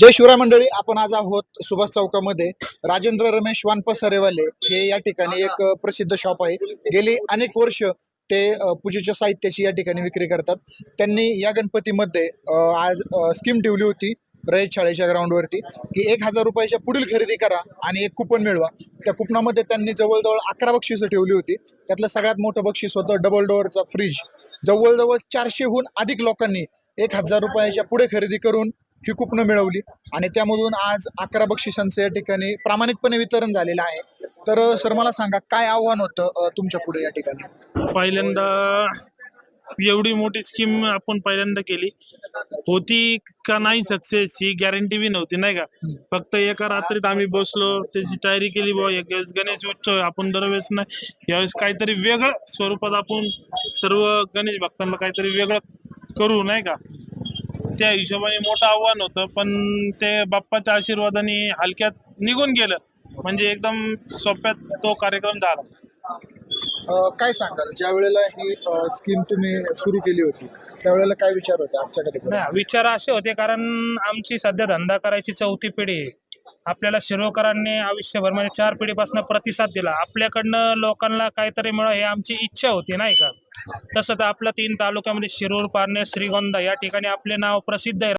जय शिवराय मंडळी आपण आज आहोत सुभाष चौकामध्ये. राजेंद्र रमेश वानपसरेवाले हे या ठिकाणी एक प्रसिद्ध शॉप आहे. गेली अनेक वर्ष ते पूजेच्या साहित्याची या ठिकाणी विक्री करतात. त्यांनी या गणपतीमध्ये आज स्कीम ठेवली होती रयत शाळेच्या ग्राउंडवरती की एक हजार रुपयाच्या पुढील खरेदी करा आणि एक कुपन मिळवा. त्या कुपनामध्ये त्यांनी जवळजवळ अकरा बक्षिसं ठेवली होती. त्यातलं सगळ्यात मोठं बक्षीस होतं डबल डोअरचा फ्रीज जवळजवळ चारशेहून अधिक लोकांनी एक हजार रुपयाच्या पुढे खरेदी करून ही कुपनं मिळवली. आणि त्यामधून आज अकरा बक्षिसांचं या ठिकाणी प्रामाणिकपणे वितरण झालेलं आहे. तर सर मला सांगा काय आव्हान होतं तुमच्यापुढे या ठिकाणी? पहिल्यांदा एवढी मोठी स्कीम आपण पहिल्यांदा केली. होती का नाही सक्सेस ही गॅरंटी बी नव्हती नाही का? फक्त एका रात्रीत आम्ही बसलो त्याची तयारी केली बुवा. एक गणेश उत्सव आपण दरवेळेस नाही. यावेळेस काहीतरी वेगळं स्वरूपात आपण सर्व गणेश भक्तांना काहीतरी वेगळं करू नाही का? त्या हिशोबाने मोठं आव्हान होतं पण ते बाप्पाच्या आशीर्वादाने हलक्यात निघून गेलं. म्हणजे एकदम सोप्यात तो कार्यक्रम झाला. अ, काय सांगाल? ज्या वेळेला ही स्कीम तुम्ही सुरू केली होती त्यावेळेला काय विचार होते कार्यक्रमात नाही विचार असे होते कारण आमची सध्या धंदा करायची चौथी पिढी आहे. आपल्याला शिरोकरांनी आयुष्यभर म्हणजे चार पिढीपासून प्रतिसाद दिला. आपल्याकडनं लोकांना काहीतरी मिळावं हे आमची इच्छा होती नाही का? तसं तर आपल्या तीन तालुक्यामध्ये शिरूर पारनेर श्रीगोंदा या ठिकाणी आपले नाव प्रसिद्ध आहे.